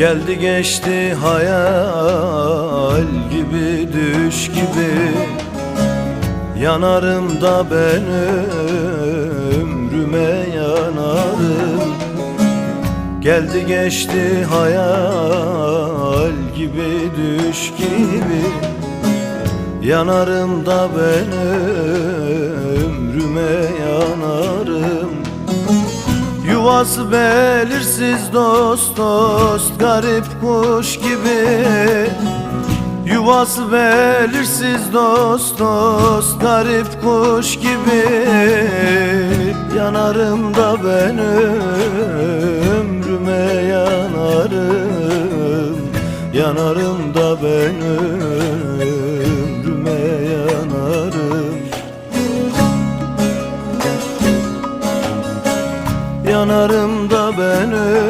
Geldi geçti hayal gibi düş gibi. Yanarım da ben ömrüme yanarım. Geldi geçti hayal gibi düş gibi. Yanarım da ben ömrüme Havası belirsiz dost dost Garip kuş gibi. Yuvası belirsiz dost dost Garip kuş gibi. Yanarım da ben ömrüme yanarım. Yanarım da ben ömrüme Yanarım da ben öyle